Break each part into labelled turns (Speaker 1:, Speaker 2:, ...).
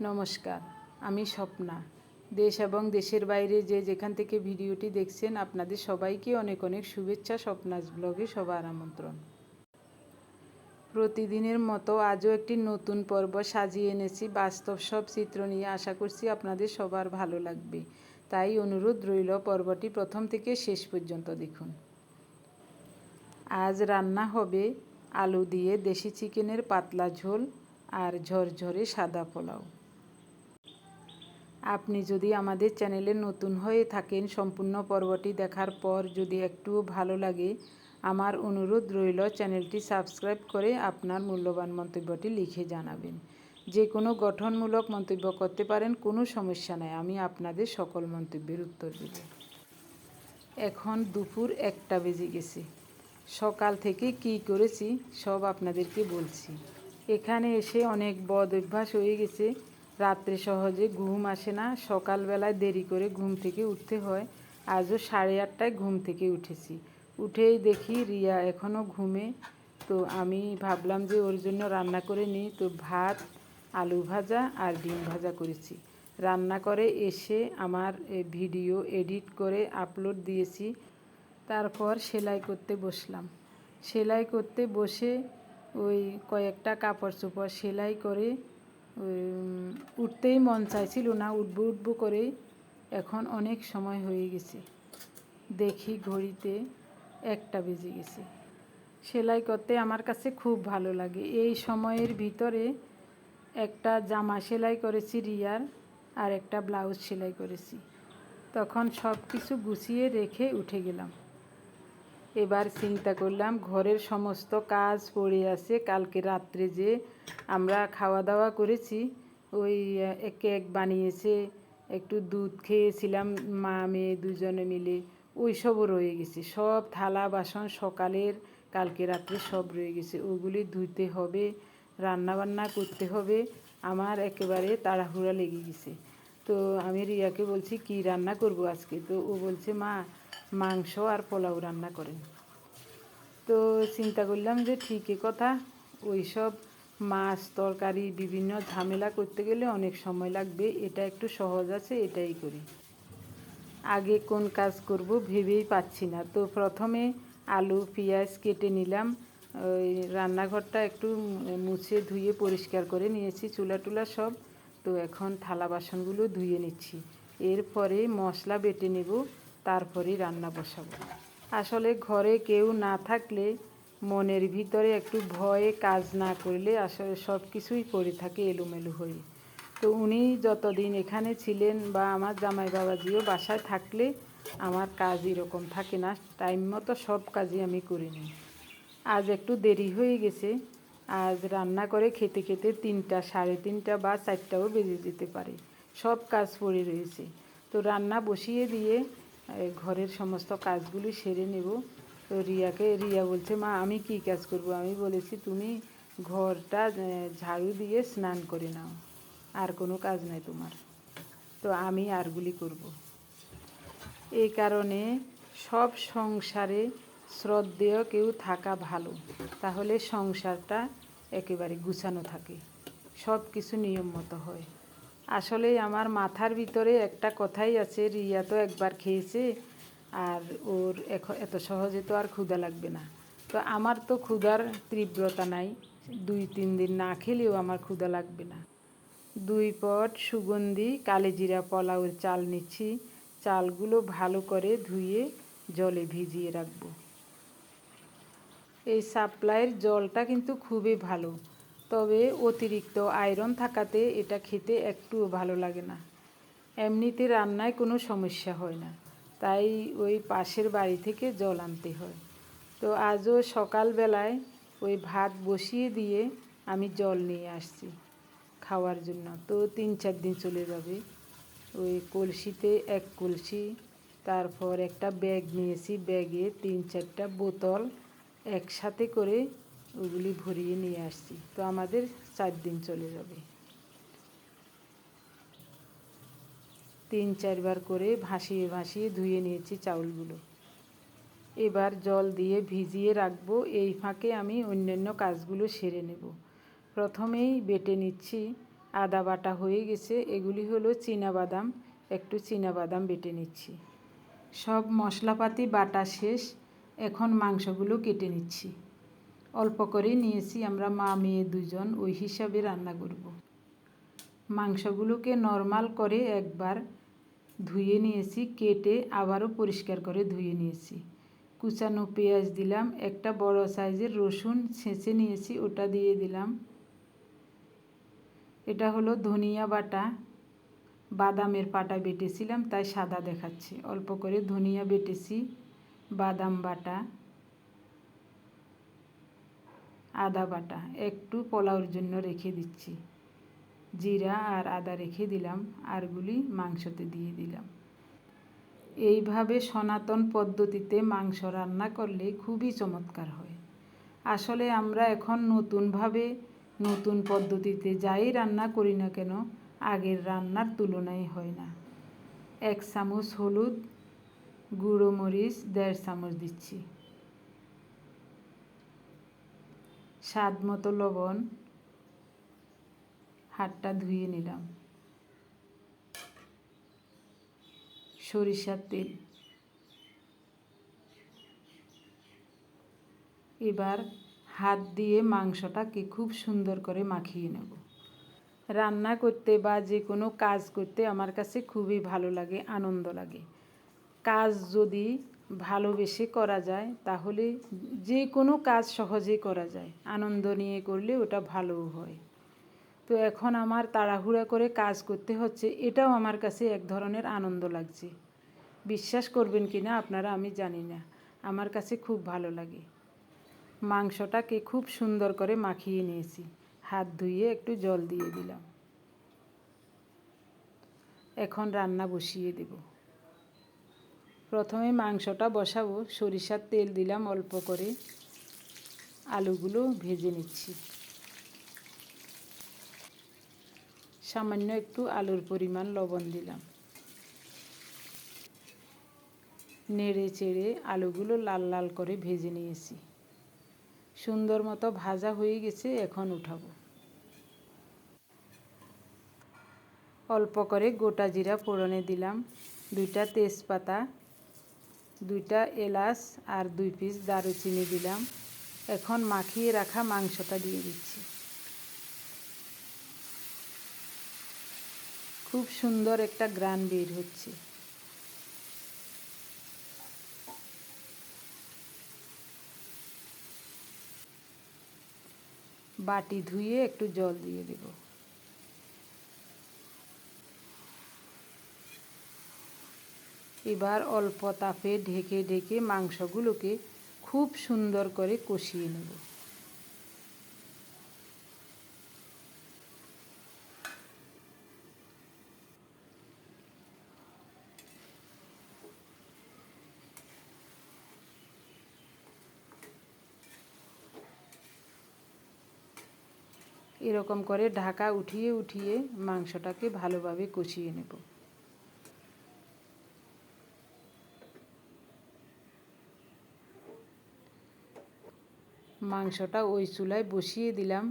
Speaker 1: নমস্কার, আমি স্বপ্না। দেশ এবং দেশের বাইরে যে যেখান থেকে ভিডিওটি দেখছেন, আপনাদের সবাইকে অনেক অনেক শুভেচ্ছা, স্বপ্নাস ব্লগে সবার আমন্ত্রণ। প্রতিদিনের মতো আজও একটি নতুন পর্ব সাজিয়ে এনেছি। বাস্তব সব চিত্র নিয়ে আশা করছি আপনাদের সবার ভালো লাগবে। তাই অনুরোধ রইল পর্বটি প্রথম থেকে শেষ পর্যন্ত দেখুন। আজ রান্না হবে আলু দিয়ে দেশি চিকেনের পাতলা ঝোল আর ঝরঝরে সাদা পোলাও। আপনি যদি আমাদের চ্যানেলে নতুন হয়ে থাকেন, সম্পূর্ণ পর্বটি দেখার পর যদি একটুও ভালো লাগে, আমার অনুরোধ রইল চ্যানেলটি সাবস্ক্রাইব করে আপনার মূল্যবান মন্তব্যটি লিখে জানাবেন। যে কোনো গঠনমূলক মন্তব্য করতে পারেন, কোনো সমস্যা নাই, আমি আপনাদের সকল মন্তব্যের উত্তর দেব। এখন দুপুর একটা বেজে গেছে। সকাল থেকে কি করেছি সব আপনাদেরকে বলছি। এখানে এসে অনেক বদ অভ্যাস হয়ে গেছে। রাত্রে সহজে ঘুম আসে না। সকালবেলায় দেরি করে ঘুম থেকে উঠতে হয়। আজও সাড়ে আটটায় ঘুম থেকে উঠেছি। উঠেই দেখি রিয়া এখনও ঘুমে। তো আমি ভাবলাম যে ওর জন্য রান্না করে নিই। তো ভাত, আলু ভাজা আর ডিম ভাজা করেছি। রান্না করে এসে আমার ভিডিও এডিট করে আপলোড দিয়েছি। তারপর সেলাই করতে বসলাম। সেলাই করতে বসে ওই কয়েকটা কাপড় চোপড় সেলাই করে উঠতেই মন চাইছিল না, উঠবো উঠবো করে এখন অনেক সময় হয়ে গেছে। দেখি ঘড়িতে একটা বেজে গেছে। সেলাই করতে আমার কাছে খুব ভালো লাগে। এই সময়ের ভিতরে একটা জামা সেলাই করেছি রিয়ার আর একটা ব্লাউজ সেলাই করেছি। তখন সব কিছু গুছিয়ে রেখে উঠে গেলাম। এবার চিন্তা করলাম ঘরের সমস্ত কাজ পড়ে আছে। কালকে রাত্রে যে আমরা খাওয়া দাওয়া করেছি ওই আহ, কেক বানিয়েছে একটু দুধ খেয়েছিলাম মা মেয়ে দুজনে মিলে। ওই সবও রয়ে গেছে। সব থালা বাসন সকালের কালকে রাত্রে সব রয়ে গেছে। ওগুলি ধুইতে হবে রান্না বান্না করতে হবে। আমার একেবারে তাড়াহুড়া লেগে গেছে। তো আমি রিয়াকে বলছি কি রান্না করব আজকে? তো ও বলছে মা মাংস আর পোলাও রান্না করেন। তো চিন্তা করলাম যে ঠিকই কথা ওই সব মাছ, তরকারি, বিভিন্ন ঝামেলা করতে গেলে অনেক সময় লাগবে, এটা একটু সহজ আছে, এটাই করি। আগে কোন কাজ করব ভেবেই পাচ্ছি না। তো প্রথমে আলু, পেঁয়াজ কেটে নিলাম, ওই রান্নাঘরটা একটু মুছে ধুয়ে পরিষ্কার করে নিয়েছি, চুলা টুলা সব। তো এখন থালা বাসনগুলো ধুয়ে নিচ্ছি। এরপরে মশলা বেটে নেব, তারপরে রান্না বসাবো। আসলে ঘরে কেউ না থাকলে মনের ভিতরে একটু ভয়ে কাজ না করলে আসলে সব কিছুই করে থাকে এলোমেলো হয়ে। তো উনি যতদিন এখানে ছিলেন বা আমার জামাই বাবাজিও বাসায় থাকলে আমার কাজ এরকম থাকে না, টাইম মতো সব কাজই আমি করে নিই। আজ একটু দেরি হয়ে গেছে, আজ রান্না করে খেতে খেতে তিনটা, সাড়ে তিনটা বা চারটাও বেজে যেতে পারে। সব কাজ পড়ে রয়েছে। তো রান্না বসিয়ে দিয়ে এই ঘরের সমস্ত কাজগুলি সেরে নেব। তো রিয়াকে, রিয়া বলছে, মা, আমি কি কাজ করব? আমি বলেছি, তুমি ঘরটা ঝাড়ু দিয়ে স্নান করে নাও। আর কোনো কাজ নাই তোমার। তো আমি আরগুলি করব। এই কারণে সব সংসারে শ্রদ্ধেয় কেউ থাকা ভালো। তাহলে সংসারটা একেবারে গুছানো থাকে। সব কিছু নিয়ম মতো হয়। আসলে আমার মাথার ভিতরে একটা কথাই আছে, রিয়া তো একবার খেয়েছে আর ওর এত সহজে তো আর ক্ষুধা লাগবে না। তো আমার তো ক্ষুধার তীব্রতা নাই, দুই, তিন দিন না খেলেও আমার ক্ষুধা লাগবে না। দুই পট সুগন্ধি, কালেজিরা পোলাওয়ের চাল নিচ্ছি, চালগুলো ভালো করে ধুয়ে জলে ভিজিয়ে রাখব। এই সাপ্লাইয়ের জলটা কিন্তু খুবই ভালো। তবে অতিরিক্ত আয়রন থাকাতে এটা খেতে একটুও ভালো লাগে না। এমনিতে রান্নায় কোনো সমস্যা হয় না, তাই ওই পাশের বাড়ি থেকে জল আনতে হয়। তো আজও সকালবেলায় ওই ভাত বসিয়ে দিয়ে আমি জল নিয়ে আসছি খাওয়ার জন্য। তো তিন চার দিন চলে যাবে। ওই কলসিতে এক কলসি, তারপর একটা ব্যাগ নিয়েছি। ব্যাগে তিন চারটা বোতল একসাথে করে ওগুলি ভরিয়ে নিয়ে আসছি। তো আমাদের চার দিন চলে যাবে। তিন, চারবার করে ভাসিয়ে ভাসিয়ে ধুয়ে নিয়েছি চাউলগুলো। এবার জল দিয়ে ভিজিয়ে রাখব। এই ফাঁকে আমি অন্যান্য কাজগুলো সেরে নেব। প্রথমেই বেটে নিচ্ছি আদা বাটা হয়ে গেছে। এগুলি হলো বাদাম একটু বাদাম বেটে নিচ্ছি। সব মশলাপাতি, বাটা শেষ। এখন মাংসগুলো কেটে নিচ্ছি। অল্প করে নিয়েছি আমরা মা, মেয়ে দুজন ওই হিসাবে রান্না করব। মাংসগুলোকে নর্মাল করে একবার ধুয়ে নিয়েছি, কেটে আবারও পরিষ্কার করে ধুয়ে নিয়েছি। কুচানো পেঁয়াজ দিলাম, একটা বড় সাইজের রসুন ছেঁচে নিয়েছি, ওটা দিয়ে দিলাম। এটা হলো ধনিয়া বাটা, বাদামের পাটা বেটেছিলাম, তাই সাদা দেখাচ্ছে। অল্প করে ধনিয়া বেটেছি, বাদাম বাটা। আদা বাটা, একটু পোলাওর জন্য রেখে দিচ্ছি। জিরা আর আদা রেখে দিলাম আরগুলি মাংসতে দিয়ে দিলাম। এইভাবে সনাতন পদ্ধতিতে মাংস রান্না করলে খুবই চমৎকার হয়। আসলে আমরা এখন নতুনভাবে নতুন পদ্ধতিতে যাই রান্না করি না কেন, আগের রান্নার তুলনাই হয় না। এক চামচ হলুদ, গুঁড়ো মরিচ, দেড় চামচ দিচ্ছি। স্বাদ মতো লবণ, হাতটা ধুয়ে নিলাম। সরিষার তেল। এবার হাত দিয়ে মাংসটাকে খুব সুন্দর করে মাখিয়ে নেব। রান্না করতে বা যে কোনো কাজ করতে আমার কাছে খুবই ভালো লাগে, আনন্দ লাগে। কাজ যদি ভালোবেসে করা যায়, তাহলে যে কোনো কাজ সহজেই করা যায়। আনন্দ নিয়ে করলে ওটা ভালোও হয়। তো এখন আমার তাড়াহুড়া করে কাজ করতে হচ্ছে, এটাও আমার কাছে এক ধরনের আনন্দ লাগছে। বিশ্বাস করবেন কি না আপনারা আমি জানি না, আমার কাছে খুব ভালো লাগে। মাংসটাকে খুব সুন্দর করে মাখিয়ে নিয়েছি, হাত ধুয়ে একটু জল দিয়ে দিলাম। এখন রান্না বসিয়ে দেব। প্রথমে মাংসটা বসাবো। সরিষার তেল দিলাম অল্প করে। আলুগুলো ভেজে নিচ্ছি। সামান্য একটু আলুর পরিমাণ লবণ দিলাম। নেড়ে চেড়ে আলুগুলো লাল লাল করে ভেজে নিয়েছি। সুন্দর মতো ভাজা হয়ে গেছে, এখন উঠাবো। অল্প করে গোটা জিরা ফোড়নে দিলাম। দুইটা তেজপাতা দুইটা এলাচ আর দুই পিস দারুচিনি দিলাম। এখন মাখিয়ে রাখা মাংসটা দিয়ে দিচ্ছি। খুব সুন্দর একটা গ্রান বের হচ্ছে। বাটি ধুয়ে একটু জল দিয়ে দেব। এবার অল্প তাপে ঢেকে ঢেকে মাংসগুলোকে খুব সুন্দর করে কষিয়ে নেব। এরকম করে ঢাকা উঠিয়ে উঠিয়ে মাংসটাকে ভালোভাবে কষিয়ে নেব। মাংসটা ওই চুলায় বসিয়ে দিলাম,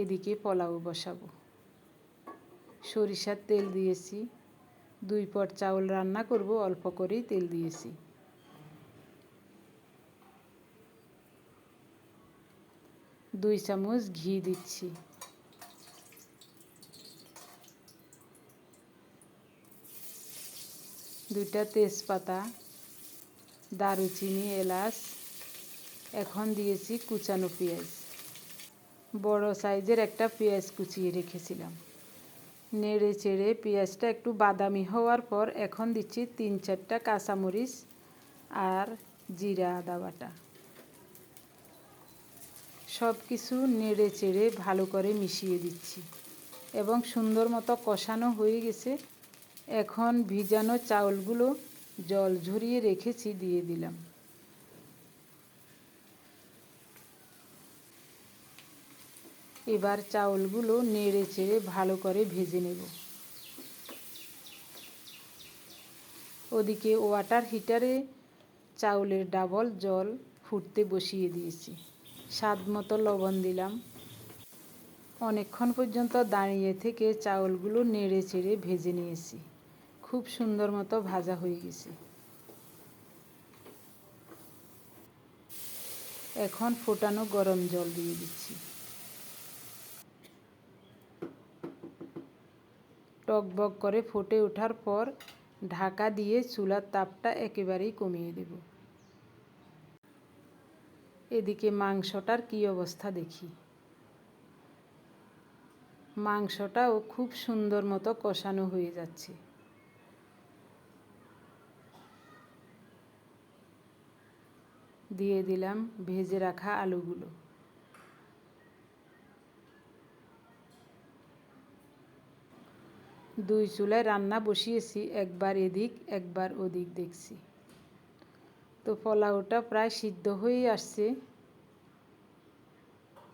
Speaker 1: এদিকে পোলাও বসাবো। সরিষার তেল দিয়েছি, দুই পট চাউল রান্না করব, অল্প করেই তেল দিয়েছি। দুই চামচ ঘি দিচ্ছি। দুইটা তেজপাতা, দারুচিনি, এলাচ এখন দিয়েছি কুচানো পেঁয়াজ। বড় সাইজের একটা পেঁয়াজ কুচিয়ে রেখেছিলাম। নেড়ে চেড়ে পেঁয়াজটা একটু বাদামি হওয়ার পর এখন দিচ্ছি তিন চারটা কাঁচামরিচ আর জিরা আদা বাটা। সব কিছু নেড়ে চেড়ে ভালো করে মিশিয়ে দিচ্ছি এবং সুন্দর মতো কষানো হয়ে গেছে। এখন ভিজানো চাউলগুলো জল ঝরিয়ে রেখেছি দিয়ে দিলাম। এবার চাউলগুলো নেড়ে চেড়ে ভালো করে ভেজে নেব। ওদিকে ওয়াটার হিটারে চাউলের ডাবল জল ফুটতে বসিয়ে দিয়েছি। স্বাদ মতো লবণ দিলাম। অনেকক্ষণ পর্যন্ত দাঁড়িয়ে থেকে চাউলগুলো নেড়ে চেড়ে ভেজে নিয়েছি। খুব সুন্দর মতো ভাজা হয়ে গেছে। এখন ফোটানো গরম জল দিয়ে দিচ্ছি। টকবক করে ফুটে ওঠার পর ঢাকা দিয়ে চুলার তাপটা একেবারেই কমিয়ে দেব। এদিকে মাংসটার কি অবস্থা দেখি। মাংসটাও খুব সুন্দর মতো কষানো হয়ে যাচ্ছে। দিয়ে দিলাম ভেজে রাখা আলুগুলো। দুই চুলায় রান্না বসিয়েছি, একবার এদিক, একবার ওদিক দেখছি। তো পোলাওটা প্রায় সিদ্ধ হয়েই আসছে।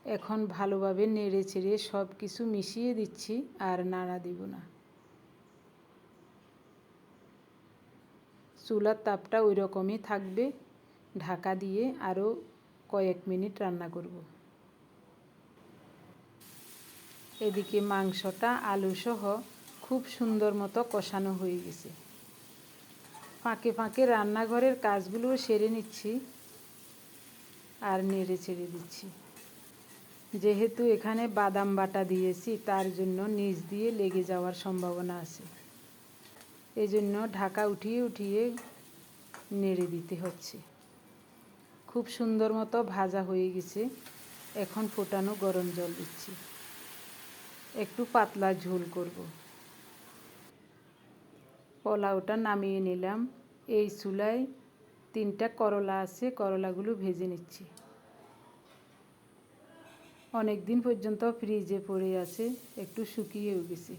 Speaker 1: এখন ভালোভাবে নেড়ে চেড়ে সব কিছু মিশিয়ে দিচ্ছি, আর নাড়া দিব না। চুলার তাপটা ওই রকমই থাকবে। ঢাকা দিয়ে আরও কয়েক মিনিট রান্না করব। এদিকে মাংসটা, আলুসহ খুব সুন্দর মতো কষানো হয়ে গেছে। ফাঁকে ফাঁকে রান্নাঘরের কাজগুলো সেরে নিচ্ছি আর নেড়ে ছেড়ে দিচ্ছি। যেহেতু এখানে বাদাম বাটা দিয়েছি, তার জন্য নিচ দিয়ে লেগে যাওয়ার সম্ভাবনা আছে। এই জন্য ঢাকা উঠিয়ে উঠিয়ে নেড়ে দিতে হচ্ছে। খুব সুন্দর মতো ভাজা হয়ে গেছে। এখন ফোটানো গরম জল দিচ্ছি। একটু পাতলা ঝোল করব। পোলাওটা নামিয়ে নিলাম। এই চুলায় তিনটা করলা আছে, করলাগুলো ভেজে নিচ্ছি। অনেক দিন পর্যন্ত ফ্রিজে পড়ে আছে, একটু শুকিয়েও গেছে।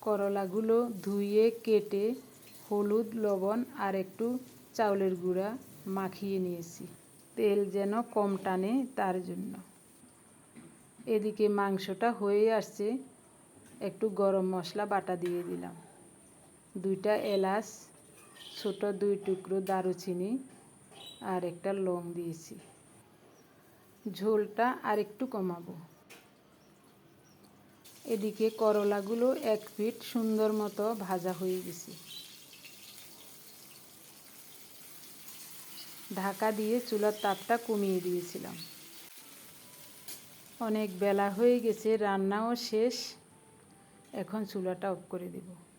Speaker 1: করলাগুলো ধুয়ে কেটে হলুদ, লবণ আর একটু চাউলের গুঁড়া মাখিয়ে নিয়েছি। তেল যেন কম টানে তার জন্য। এদিকে মাংসটা হয়ে আসছে, একটু গরম মশলা বাটা দিয়ে দিলাম। দুইটা এলাচ, ছোট দুই টুকরো দারুচিনি আর একটা লং দিয়েছি। ঝোলটা আর একটু কমাবো। এদিকে করলাগুলো এক ফিট সুন্দর মতো ভাজা হয়ে গেছে। ঢাকা দিয়ে চুলার তাপটা কমিয়ে দিয়েছিলাম। অনেক বেলা হয়ে গেছে, রান্নাও শেষ। এখন চুলাটা অফ করে দেব।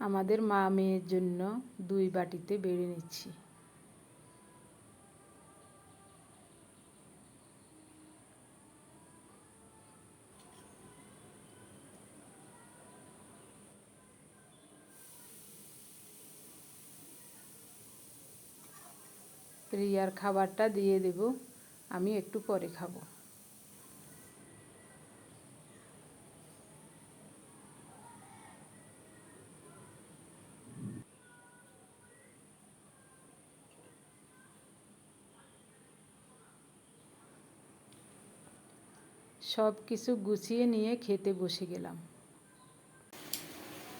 Speaker 1: আমাদের মা মেয়ের জন্য দুই বাটিতে বেড়ে নিচ্ছি। রিয়ার খাবারটা দিয়ে দেব, আমি একটু পরে খাব। সব কিছু গুছিয়ে নিয়ে খেতে বসে গেলাম।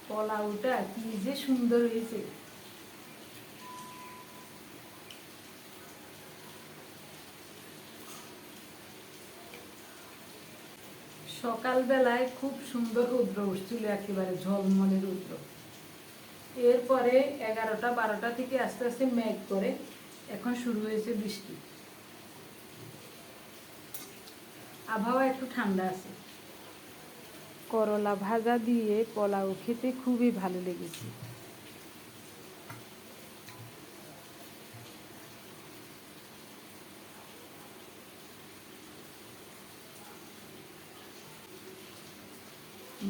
Speaker 1: পোলাওটা কি যে সুন্দর হয়েছে। সকালবেলায় খুব সুন্দর রৌদ্র উঠছিল, একেবারে ঝলমলে রৌদ্র। এরপরে এগারোটা, বারোটা থেকে আস্তে আস্তে মেঘ করে এখন শুরু হয়েছে বৃষ্টি। আবহাওয়া একটু ঠান্ডা আছে। করলা ভাজা দিয়ে পোলাও খেতে খুবই ভালো লেগেছে।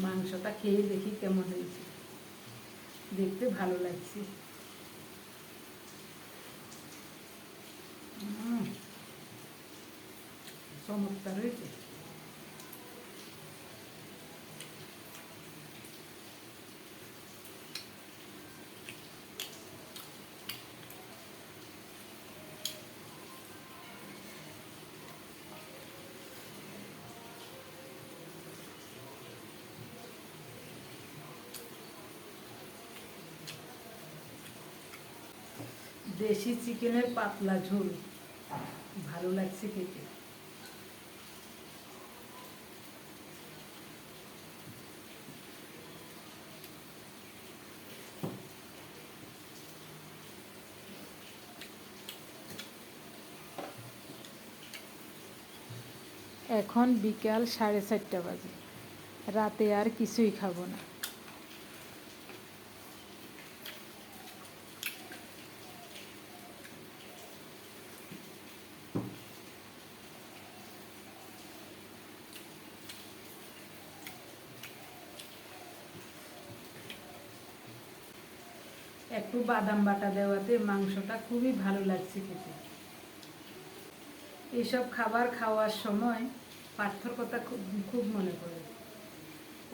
Speaker 1: মাংসটা খেয়ে দেখি কেমন হয়েছে। দেখতে ভালো লাগছে। চমৎকার হয়েছে দেশি চিকেনের পাতলা ঝোল। ভালো লাগছে খেতে। এখন বিকাল সাড়ে চারটা বাজে। রাতে আর কিছুই খাব না। একটু বাদাম বাটা দেওয়াতে মাংসটা খুবই ভালো লাগছে খেতে। এইসব খাবার খাওয়ার সময় পার্থর কথা খুব খুব মনে পড়ে।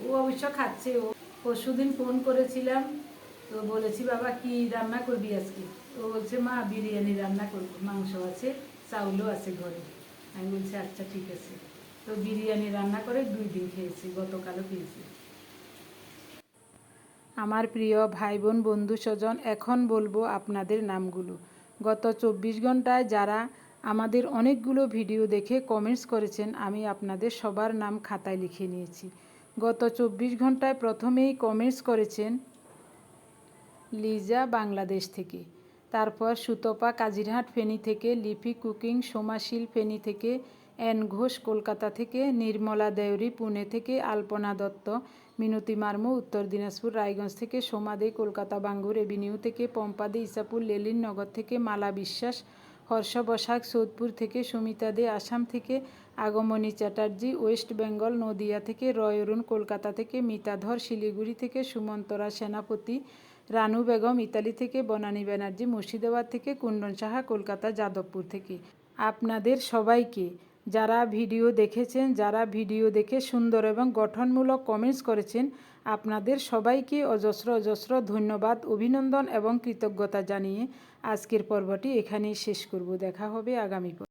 Speaker 1: ও অবশ্য খাচ্ছে, ও পরশুদিন ফোন করেছিলাম, তো বলেছি, বাবা, কি রান্না করবি আজকে? ও বলছে, মা, বিরিয়ানি রান্না করব, মাংস আছে, চাউলও আছে ঘরে। আমি বলছি আচ্ছা ঠিক আছে। তো বিরিয়ানি রান্না করে দুই দিন খেয়েছি, গতকালও খেয়েছি। আমার প্রিয় ভাই বোন বন্ধু, স্বজন, এখন বলব আপনাদের নামগুলো। গত চব্বিশ ঘন্টায় যারা আমাদের অনেকগুলো ভিডিও দেখে কমেন্টস করেছেন, আমি আপনাদের সবার নাম খাতায় লিখে নিয়েছি। গত চব্বিশ ঘন্টায় প্রথমেই কমেন্টস করেছেন লিজা বাংলাদেশ থেকে। তারপর সুতপা কাজিরহাট ফেনী থেকে, লিপি কুকিং সোমাশীল ফেনী থেকে, এন ঘোষ কলকাতা থেকে, নির্মলা দেউরি পুনে থেকে, আলপনা দত্ত, মিনতি মার্মু উত্তর দিনাজপুর, রায়গঞ্জ থেকে, সোমা দে কলকাতা, বাঙ্গুর এভিনিউ থেকে, পম্পা দে ইসাপুর, লেলিন নগর থেকে, মালা বিশ্বাস হর্ষ বসাক সোদপুর থেকে, সুমিতা দে আসাম থেকে, আগমনী চ্যাটার্জি ওয়েস্ট বেঙ্গল, নদিয়া থেকে, রয় অরুণ কলকাতা থেকে, মিতাধর শিলিগুড়ি থেকে, সুমন্তরা সেনাপতি, রানু বেগম ইতালি থেকে, বনানী ব্যানার্জি মুর্শিদাবাদ থেকে কুণ্ডন সাহা কলকাতা যাদবপুর থেকে। আপনাদের সবাইকে যারা ভিডিও দেখেছেন, যারা ভিডিও দেখে সুন্দর এবং গঠনমূলক কমেন্টস করেছেন, আপনাদের সবাইকে অজস্র অজস্র ধন্যবাদ, অভিনন্দন এবং কৃতজ্ঞতা জানিয়ে আজকের পর্বটি এখানেই শেষ করব। দেখা হবে আগামী